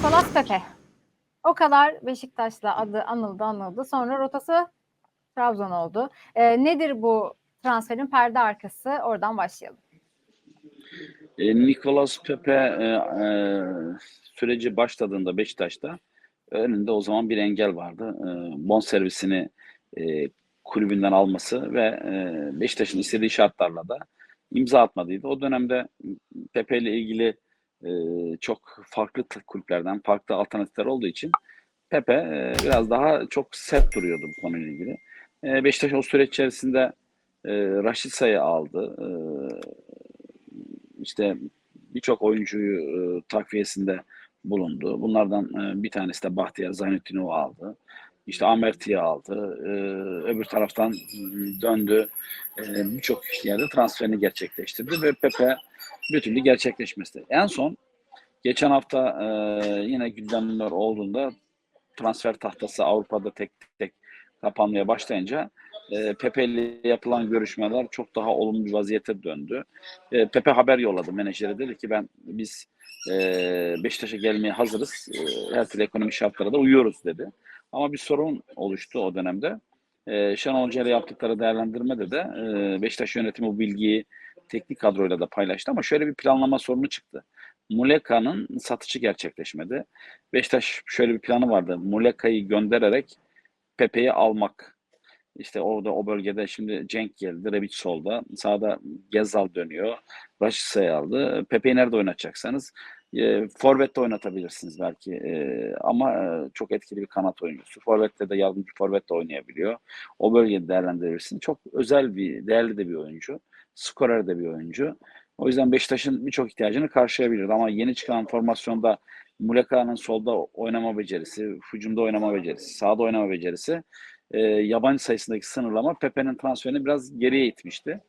Nicolas Pepe. O kadar Beşiktaş'la adı anıldı anıldı. Sonra rotası Trabzon oldu. E, nedir bu transferin perde arkası? Oradan başlayalım. E, Nicolas Pepe e, e, süreci başladığında Beşiktaş'ta önünde o zaman bir engel vardı. E, bon servisini e, kulübünden alması ve e, Beşiktaş'ın istediği şartlarla da imza atmadıydı. O dönemde Pepe ile ilgili çok farklı kulüplerden farklı alternatifler olduğu için Pepe biraz daha çok sert duruyordu bu konuyla ilgili. E, Beşiktaş o süreç içerisinde e, Raşit Say'ı aldı. E, işte birçok oyuncuyu takviyesinde bulundu. Bunlardan bir tanesi de Bahtiyar Zaynettin'i aldı. İşte Amerti'yi aldı. Öbür taraftan m, döndü. Birçok yerde transferini gerçekleştirdi ve Pepe bir türlü gerçekleşmesi. En son geçen hafta e, yine gündemler olduğunda transfer tahtası Avrupa'da tek tek kapanmaya başlayınca e, Pepe ile yapılan görüşmeler çok daha olumlu bir vaziyete döndü. E, Pepe haber yolladı menajere dedi ki ben biz e, Beşiktaş'a gelmeye hazırız. E, her türlü ekonomik şartlara da uyuyoruz dedi. Ama bir sorun oluştu o dönemde. E, Şenol Hoca yaptıkları değerlendirmede de e, Beşiktaş yönetimi bu bilgiyi teknik kadroyla da paylaştı ama şöyle bir planlama sorunu çıktı. Muleka'nın satışı gerçekleşmedi. Beşiktaş şöyle bir planı vardı. Muleka'yı göndererek Pepe'yi almak. İşte orada o bölgede şimdi Cenk geldi, Rebic solda. Sağda Gezal dönüyor. Raşitsa'yı aldı. Pepe'yi nerede oynatacaksanız e, Forvet'te oynatabilirsiniz belki. E, ama e, çok etkili bir kanat oyuncusu. Forvet'te de yardımcı Forvet'te oynayabiliyor. O bölgede değerlendirebilirsiniz. Çok özel bir, değerli de bir oyuncu. Skorer de bir oyuncu. O yüzden Beşiktaş'ın birçok ihtiyacını karşılayabilir. Ama yeni çıkan formasyonda Muleka'nın solda oynama becerisi, hücumda oynama becerisi, sağda oynama becerisi e, yabancı sayısındaki sınırlama Pepe'nin transferini biraz geriye itmişti.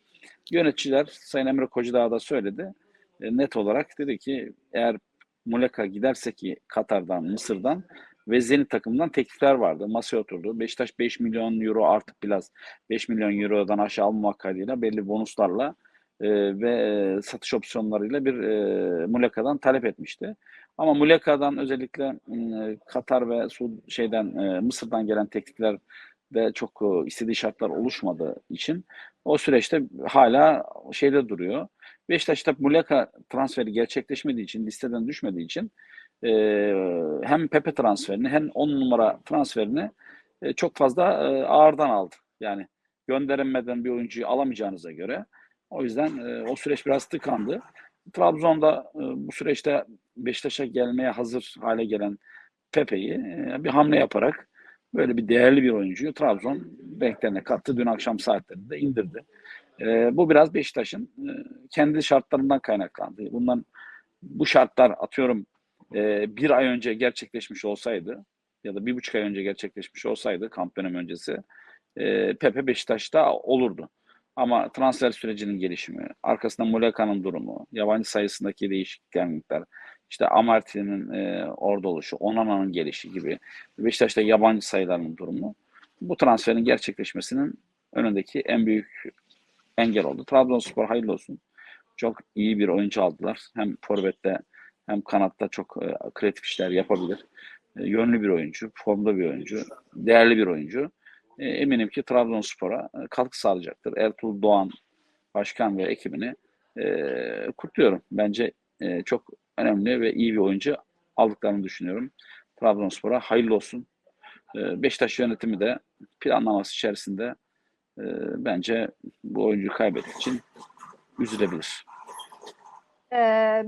Yöneticiler Sayın Emre Kocadağ da söyledi. E, net olarak dedi ki eğer Muleka giderse ki Katar'dan, Mısır'dan ve Zenit takımından teklifler vardı. Masaya oturdu. Beşiktaş 5 milyon euro artık biraz 5 milyon eurodan aşağı almamak kaydıyla belli bonuslarla e, ve e, satış opsiyonlarıyla bir e, Muleka'dan talep etmişti. Ama Muleka'dan özellikle e, Katar ve Suud şeyden e, Mısır'dan gelen teklifler de çok e, istediği şartlar oluşmadığı için o süreçte hala şeyde duruyor. Beşiktaş'ta Muleka transferi gerçekleşmediği için, listeden düşmediği için e, hem Pepe transferini hem 10 numara transferini e, çok fazla e, ağırdan aldı. Yani gönderilmeden bir oyuncuyu alamayacağınıza göre o yüzden e, o süreç biraz tıkandı. Trabzon'da e, bu süreçte Beşiktaş'a gelmeye hazır hale gelen Pepe'yi e, bir hamle yaparak böyle bir değerli bir oyuncuyu Trabzon renklerine kattı. Dün akşam saatlerinde indirdi. E, bu biraz Beşiktaş'ın e, kendi şartlarından kaynaklandı. Bundan bu şartlar atıyorum e, bir ay önce gerçekleşmiş olsaydı ya da bir buçuk ay önce gerçekleşmiş olsaydı kamp dönemi öncesi e, Pepe Beşiktaş'ta olurdu. Ama transfer sürecinin gelişimi, arkasında Muleka'nın durumu, yabancı sayısındaki değişiklikler, işte Amarty'nin e, orada oluşu, Onana'nın gelişi gibi Beşiktaş'ta yabancı sayılarının durumu bu transferin gerçekleşmesinin önündeki en büyük engel oldu. Trabzonspor hayırlı olsun. Çok iyi bir oyuncu aldılar. Hem forvette hem kanatta çok e, kreatif işler yapabilir. E, yönlü bir oyuncu, formda bir oyuncu, değerli bir oyuncu. E, eminim ki Trabzonspor'a e, katkı sağlayacaktır. Ertuğrul Doğan başkan ve ekibini e, kutluyorum. Bence e, çok önemli ve iyi bir oyuncu aldıklarını düşünüyorum. Trabzonspor'a hayırlı olsun. E, Beşiktaş yönetimi de planlaması içerisinde e, bence bu oyuncuyu kaybettiği için üzülebilir.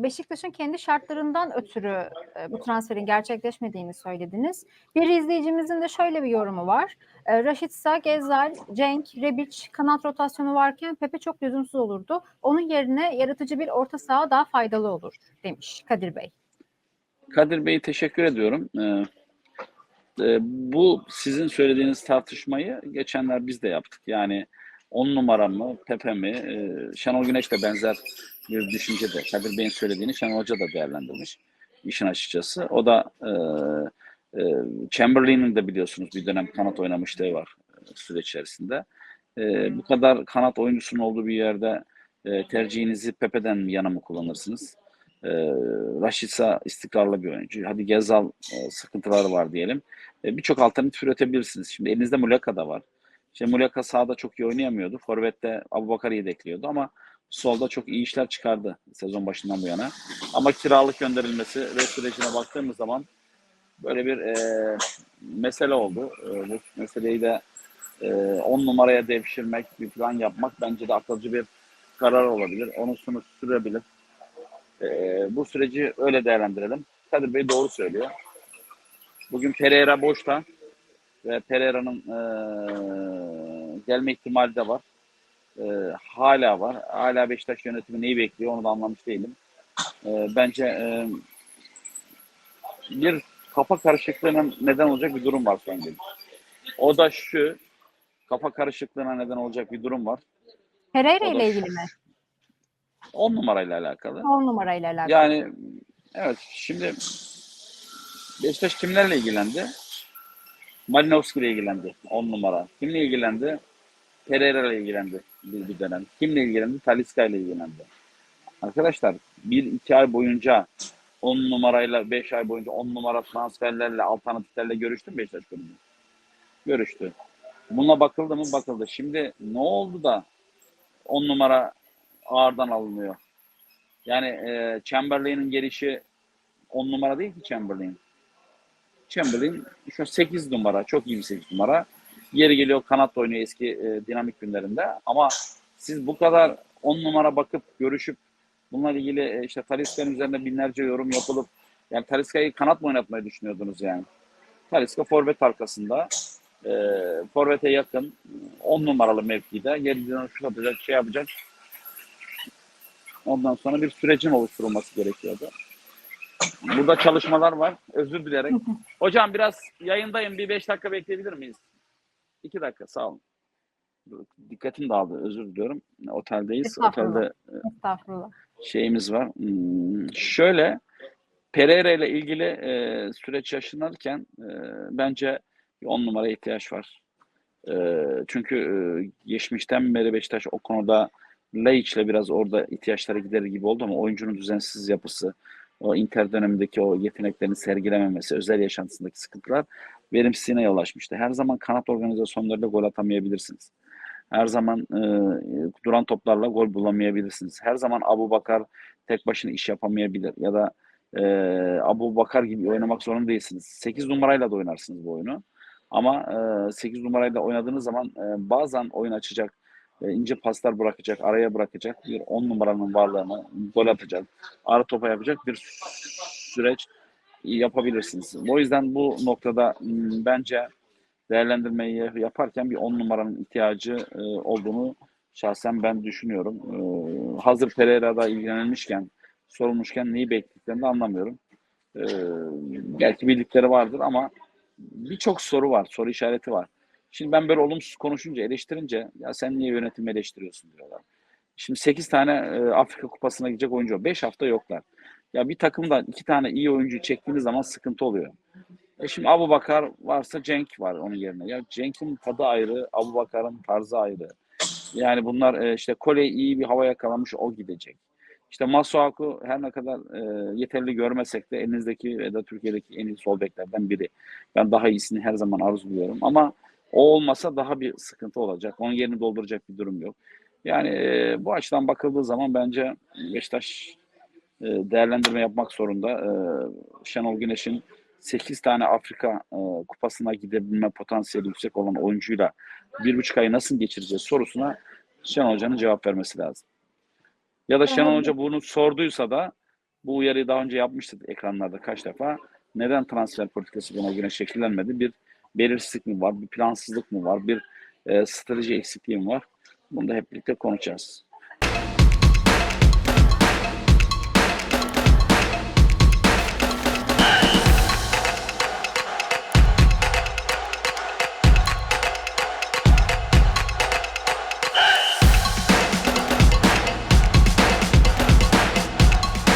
Beşiktaş'ın kendi şartlarından ötürü bu transferin gerçekleşmediğini söylediniz. Bir izleyicimizin de şöyle bir yorumu var. E, Raşitsa, Gezal, Cenk, Rebic kanat rotasyonu varken Pepe çok lüzumsuz olurdu. Onun yerine yaratıcı bir orta saha daha faydalı olur demiş Kadir Bey. Kadir Bey teşekkür ediyorum. Bu sizin söylediğiniz tartışmayı geçenler biz de yaptık. Yani 10 numara mı, Pepe mi? Şenol Güneş de benzer bir düşüncede. Kadir Bey'in söylediğini Şenol Hoca da değerlendirmiş işin açıkçası. O da e, e, Chamberlain'in de biliyorsunuz bir dönem kanat oynamışlığı var e, süreç içerisinde. E, bu kadar kanat oyuncusunun olduğu bir yerde e, tercihinizi Pepe'den yana mı kullanırsınız? E, Raşitsa istikrarlı bir oyuncu. Hadi Gezal e, sıkıntıları var diyelim. E, Birçok alternatif üretebilirsiniz. Şimdi elinizde Muleka da var. İşte Muleka sağda çok iyi oynayamıyordu. Forvet'te Abubakar'ı yedekliyordu ama solda çok iyi işler çıkardı sezon başından bu yana. Ama kiralık gönderilmesi ve sürecine baktığımız zaman böyle bir e, mesele oldu. E, bu meseleyi de 10 numaraya devşirmek, bir plan yapmak bence de akılcı bir karar olabilir. Onun sonu sürebilir. E, bu süreci öyle değerlendirelim. Kadir Bey doğru söylüyor. Bugün Pereira boşta ve Pereira'nın e, gelme ihtimali de var. E, hala var. Hala Beşiktaş yönetimi neyi bekliyor onu da anlamış değilim. E, bence e, bir kafa karışıklığına neden olacak bir durum var gün. O da şu, kafa karışıklığına neden olacak bir durum var. Pereira ile ilgili mi? 10 numarayla alakalı. 10 numarayla alakalı. Yani evet şimdi Beşiktaş kimlerle ilgilendi? Malinowski ile ilgilendi 10 numara. Kimle ilgilendi? Pereira ile ilgilendi bir, bir dönem. Kimle ilgilendi? Talisca ile ilgilendi. Arkadaşlar bir iki ay boyunca 10 numarayla 5 ay boyunca 10 numara transferlerle alternatiflerle görüştü mü Beşiktaş kulübü? Görüştü. Buna bakıldı mı? Bakıldı. Şimdi ne oldu da 10 numara ağırdan alınıyor? Yani e, Chamberlain'in gelişi 10 numara değil ki Chamberlain. Chamberlain şu an 8 numara. Çok iyi bir 8 numara. Yeri geliyor kanat oynuyor eski e, dinamik günlerinde. Ama siz bu kadar 10 numara bakıp görüşüp bununla ilgili e, işte Talisca'nın üzerinde binlerce yorum yapılıp yani Talisca'yı kanat mı oynatmayı düşünüyordunuz yani? Talisca forvet arkasında. E, forvete yakın 10 numaralı mevkide yerinden şut atacak şey yapacak. Ondan sonra bir sürecin oluşturulması gerekiyordu. Burada çalışmalar var. Özür dilerek. Hocam biraz yayındayım. Bir beş dakika bekleyebilir miyiz? İki dakika sağ olun. Dikkatim dağıldı. Özür diliyorum. Oteldeyiz. Estağfurullah. Otelde Estağfurullah. şeyimiz var. Hmm, şöyle Pereira ile ilgili e, süreç yaşanırken e, bence bir on numara ihtiyaç var. E, çünkü e, geçmişten beri Beşiktaş o konuda Laiç'le biraz orada ihtiyaçları giderir gibi oldu ama oyuncunun düzensiz yapısı, o Inter dönemindeki o yeteneklerini sergilememesi, özel yaşantısındaki sıkıntılar verimsizliğine yol açmıştı. Her zaman kanat organizasyonlarıyla gol atamayabilirsiniz. Her zaman e, duran toplarla gol bulamayabilirsiniz. Her zaman Abu Bakar tek başına iş yapamayabilir ya da e, Abu Bakar gibi oynamak zorunda değilsiniz. 8 numarayla da oynarsınız bu oyunu. Ama e, 8 numarayla oynadığınız zaman e, bazen oyun açacak, e, ince paslar bırakacak, araya bırakacak bir 10 numaranın varlığını gol atacak, ara topa yapacak bir süreç yapabilirsiniz. O yüzden bu noktada m, bence değerlendirmeyi yaparken bir 10 numaranın ihtiyacı e, olduğunu şahsen ben düşünüyorum. E, hazır Pereira'da ilgilenilmişken, sorulmuşken neyi beklediklerini de anlamıyorum. E, belki bildikleri vardır ama birçok soru var, soru işareti var. Şimdi ben böyle olumsuz konuşunca, eleştirince ya sen niye yönetimi eleştiriyorsun diyorlar. Şimdi 8 tane Afrika Kupası'na gidecek oyuncu var. 5 hafta yoklar. Ya bir takımda iki tane iyi oyuncu çektiğiniz zaman sıkıntı oluyor. E şimdi Abu Bakar varsa Cenk var onun yerine. Ya Cenk'in tadı ayrı, Abu Bakar'ın tarzı ayrı. Yani bunlar e, işte Kole iyi bir hava yakalamış o gidecek. İşte Masuaku her ne kadar e, yeterli görmesek de elinizdeki ve de Türkiye'deki en iyi sol beklerden biri. Ben daha iyisini her zaman arzuluyorum ama o olmasa daha bir sıkıntı olacak. Onun yerini dolduracak bir durum yok. Yani e, bu açıdan bakıldığı zaman bence Beşiktaş e, değerlendirme yapmak zorunda. E, Şenol Güneş'in 8 tane Afrika e, kupasına gidebilme potansiyeli yüksek olan oyuncuyla bir buçuk ayı nasıl geçireceğiz sorusuna Şenol Hoca'nın cevap vermesi lazım. Ya da Şenol Hoca bunu sorduysa da bu uyarıyı daha önce yapmıştık ekranlarda kaç defa. Neden transfer politikası buna göre şekillenmedi? Bir belirsizlik mi var? Bir plansızlık mı var? Bir e, strateji eksikliği mi var? Bunu da hep birlikte konuşacağız.